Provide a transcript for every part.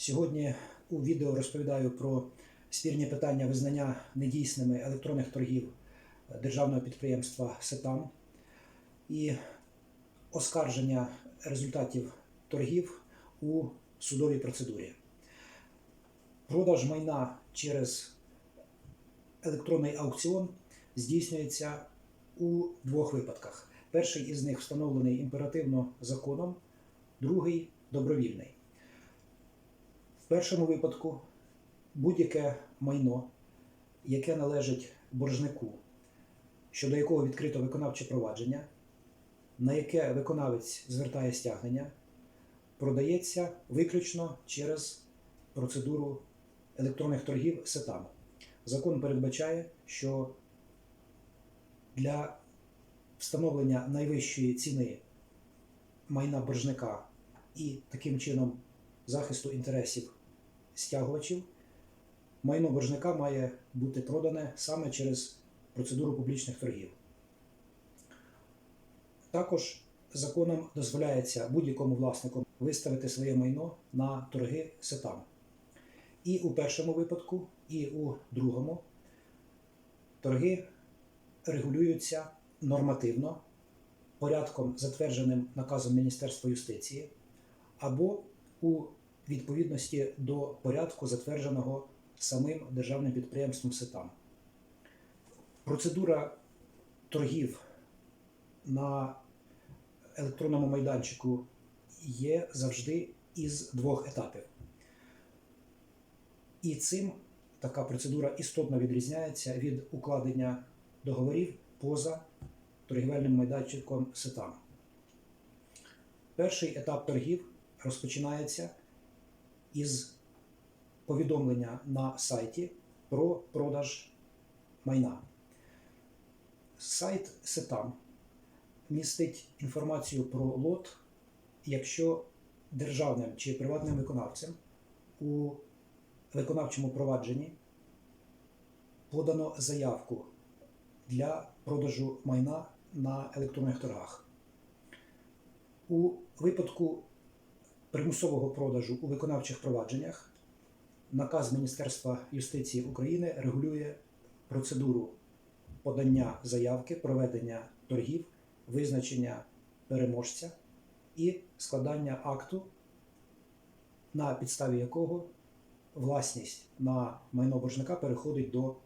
Сьогодні у відео розповідаю про спірні питання визнання недійсними електронних торгів державного підприємства СЕТАМ і оскарження результатів торгів у судовій процедурі. Продаж майна через електронний аукціон здійснюється у двох випадках. Перший із них встановлений імперативно законом, другий добровільний. В першому випадку будь-яке майно, яке належить боржнику, щодо якого відкрито виконавче провадження, на яке виконавець звертає стягнення, продається виключно через процедуру електронних торгів СЕТАМ. Закон передбачає, що для встановлення найвищої ціни майна боржника і таким чином захисту інтересів стягувачів, майно боржника має бути продане саме через процедуру публічних торгів. Також законом дозволяється будь-якому власнику виставити своє майно на торги СЕТАМ. І у першому випадку, і у другому торги регулюються нормативно порядком, затвердженим наказом Міністерства юстиції, або у відповідності до порядку, затвердженого самим державним підприємством СЕТАМ. Процедура торгів на електронному майданчику є завжди із двох етапів. І цим така процедура істотно відрізняється від укладення договорів поза торгівельним майданчиком СЕТАМ. Перший етап торгів розпочинається із повідомлення на сайті про продаж майна. Сайт СЕТАМ містить інформацію про лот, якщо державним чи приватним виконавцем у виконавчому провадженні подано заявку для продажу майна на електронних торгах. У випадку примусового продажу у виконавчих провадженнях наказ Міністерства юстиції України регулює процедуру подання заявки, проведення торгів, визначення переможця і складання акту, на підставі якого власність на майно боржника переходить до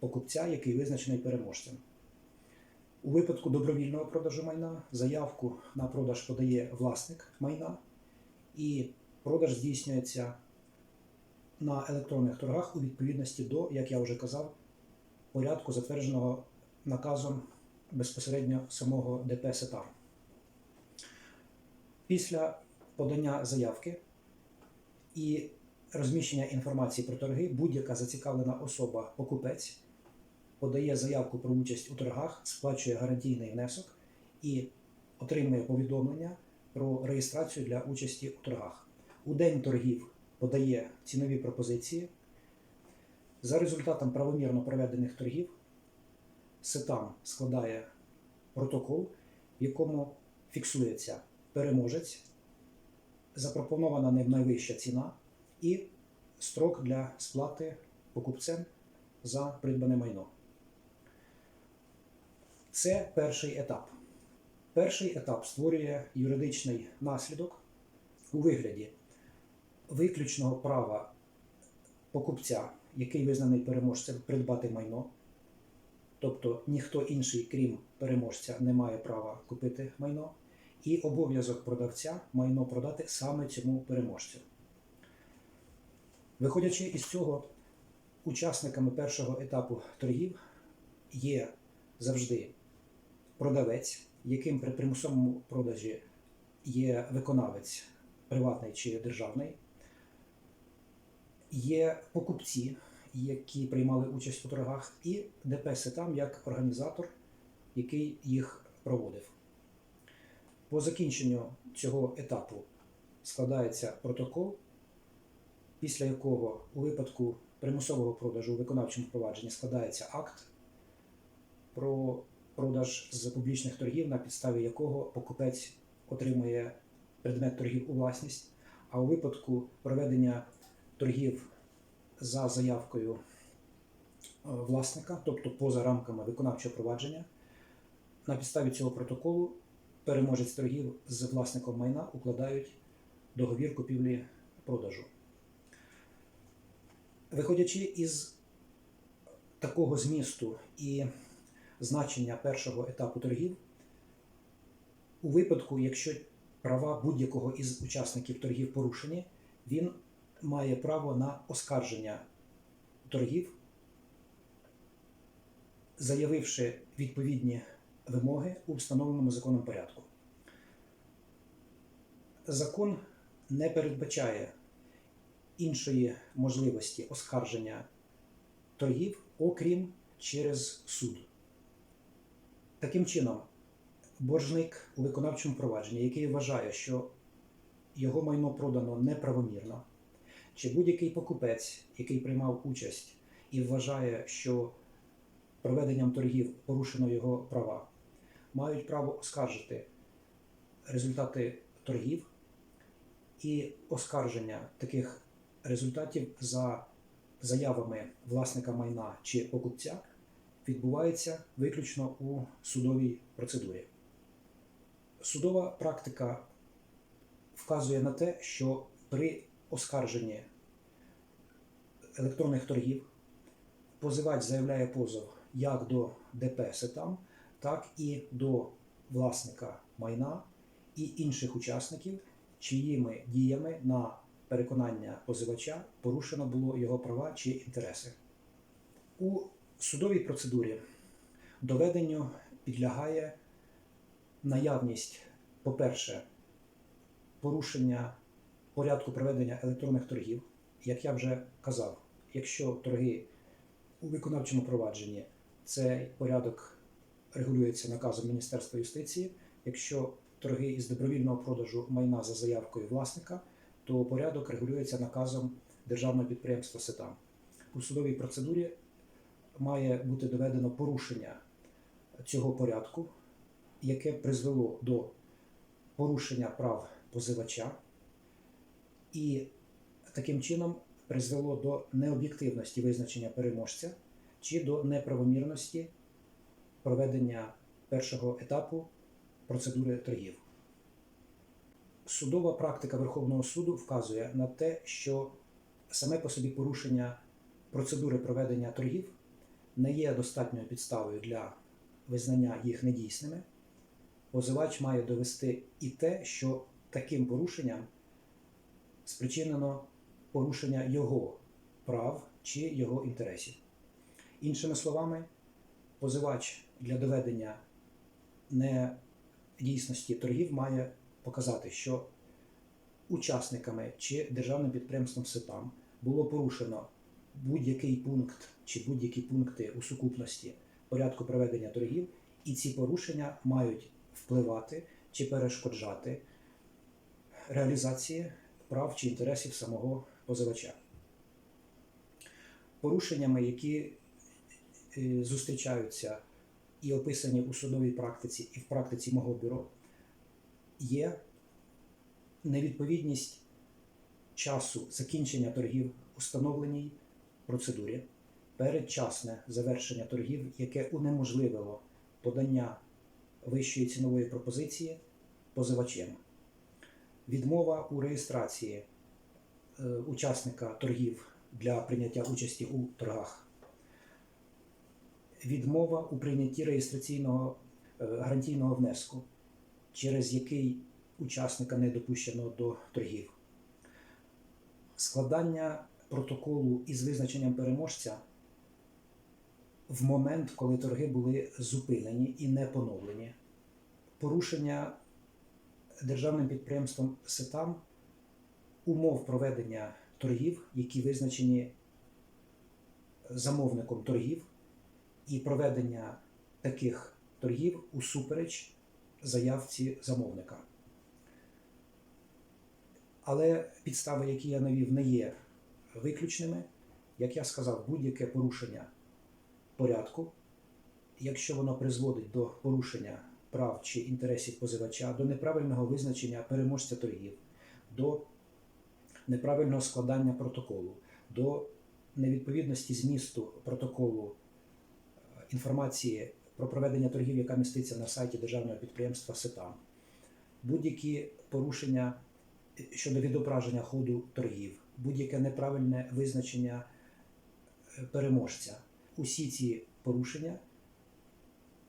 покупця, який визначений переможцем. У випадку добровільного продажу майна заявку на продаж подає власник майна, і продаж здійснюється на електронних торгах у відповідності до, як я вже казав, порядку, затвердженого наказом безпосередньо самого ДП СЕТАР. Після подання заявки і розміщення інформації про торги будь-яка зацікавлена особа, покупець, подає заявку про участь у торгах, сплачує гарантійний внесок і отримує повідомлення про реєстрацію для участі у торгах. У день торгів подає цінові пропозиції. За результатом правомірно проведених торгів СЕТАМ складає протокол, в якому фіксується переможець, запропонована ним найвища ціна і строк для сплати покупцем за придбане майно. Це перший етап. Перший етап створює юридичний наслідок у вигляді виключного права покупця, який визнаний переможцем, придбати майно. Тобто ніхто інший, крім переможця, не має права купити майно, і обов'язок продавця майно продати саме цьому переможцю. Виходячи із цього, учасниками першого етапу торгів є завжди продавець, яким при примусовому продажі є виконавець приватний чи державний, є покупці, які приймали участь у торгах, і ДП «Сетам» як організатор, який їх проводив. По закінченню цього етапу складається протокол, після якого у випадку примусового продажу у виконавчому провадженні складається акт про продаж з публічних торгів, на підставі якого покупець отримує предмет торгів у власність, А у випадку проведення торгів за заявкою е, власника, тобто поза рамками виконавчого провадження, на підставі цього протоколу переможець торгів з власником майна укладають договір купівлі-продажу. Виходячи із такого змісту і значення першого етапу торгів, у випадку, якщо права будь-якого із учасників торгів порушені, він має право на оскарження торгів, заявивши відповідні вимоги у встановленому законом порядку. Закон не передбачає іншої можливості оскарження торгів, окрім через суд. Таким чином, боржник у виконавчому провадженні, який вважає, що його майно продано неправомірно, чи будь-який покупець, який приймав участь і вважає, що проведенням торгів порушено його права, мають право оскаржити результати торгів і оскарження таких результатів за заявами власника майна чи покупця відбувається виключно у судовій процедурі. Судова практика вказує на те, що при оскарженні електронних торгів позивач заявляє позов як до ДП «Сетам», так і до власника майна і інших учасників, чиїми діями на переконання позивача порушено було його права чи інтереси. У судовій процедурі доведенню підлягає наявність, по-перше, порушення порядку проведення електронних торгів. Як я вже казав, якщо торги у виконавчому провадженні цей порядок регулюється наказом Міністерства юстиції, якщо торги із добровільного продажу майна за заявкою власника, то порядок регулюється наказом державного підприємства СЕТАМ. У судовій процедурі має бути доведено порушення цього порядку, яке призвело до порушення прав позивача і таким чином призвело до необ'єктивності визначення переможця чи до неправомірності проведення першого етапу процедури торгів. Судова практика Верховного суду вказує на те, що саме по собі порушення процедури проведення торгів не є достатньою підставою для визнання їх недійсними. Позивач має довести і те, що таким порушенням спричинено порушення його прав чи його інтересів. Іншими словами, позивач для доведення недійсності торгів має показати, що учасниками чи державним підприємством СИПАМ було порушено будь-який пункт чи будь-які пункти у сукупності порядку проведення торгів, і ці порушення мають впливати чи перешкоджати реалізації прав чи інтересів самого позивача. Порушеннями, які е, зустрічаються і описані у судовій практиці, і в практиці мого бюро, є невідповідність часу закінчення торгів установленій процедурі, передчасне завершення торгів, яке унеможливило подання вищої цінової пропозиції позивачем, відмова у реєстрації е, учасника торгів для прийняття участі у торгах, відмова у прийнятті реєстраційного е, гарантійного внеску, через який учасника не допущено до торгів, складання протоколу із визначенням переможця в момент, коли торги були зупинені і не поновлені, порушення державним підприємством СЕТАМ умов проведення торгів, які визначені замовником торгів, і проведення таких торгів усупереч заявці замовника. Але підстави, які я навів, не є виключними. Як я сказав, будь-яке порушення порядку, якщо воно призводить до порушення прав чи інтересів позивача, до неправильного визначення переможця торгів, до неправильного складання протоколу, до невідповідності змісту протоколу е, інформації про проведення торгів, яка міститься на сайті державного підприємства СЕТАМ, будь-які порушення щодо відображення ходу торгів, будь-яке неправильне визначення е, переможця. Усі ці порушення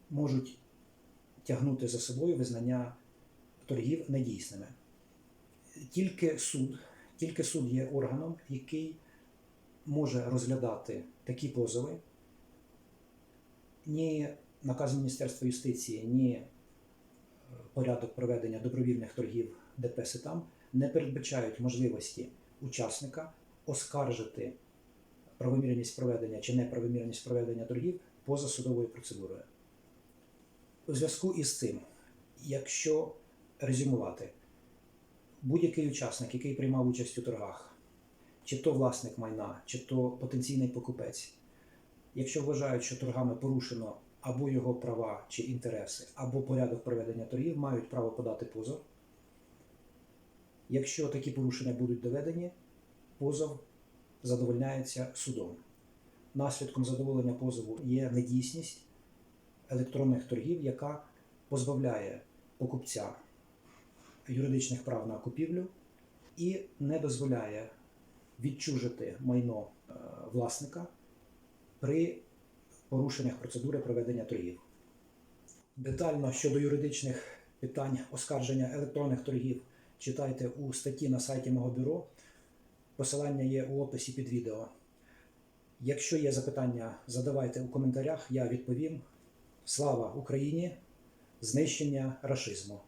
можуть тягнути за собою визнання торгів недійсними. Тільки суд, тільки суд є органом, який може розглядати такі позови. Ні наказ Міністерства юстиції, ні е, порядок проведення добровільних торгів ДП «Ситам» не передбачають можливості учасника оскаржити правомірність проведення чи неправомірність проведення торгів поза судовою процедурою. У зв'язку із цим, якщо резюмувати, будь-який учасник, який приймав участь у торгах, чи то власник майна, чи то потенційний покупець, якщо вважають, що торгами порушено або його права чи інтереси, або порядок проведення торгів, мають право подати позов. Якщо такі порушення будуть доведені, позов задовольняється судом. Наслідком задоволення позову є недійсність електронних торгів, яка позбавляє покупця юридичних прав на купівлю і не дозволяє відчужити майно е, власника при порушеннях процедури проведення торгів. Детально щодо юридичних питань оскарження електронних торгів читайте у статті на сайті мого бюро. Посилання є у описі під відео. Якщо є запитання, задавайте у коментарях, я відповім. Слава Україні! Знищення рашизму!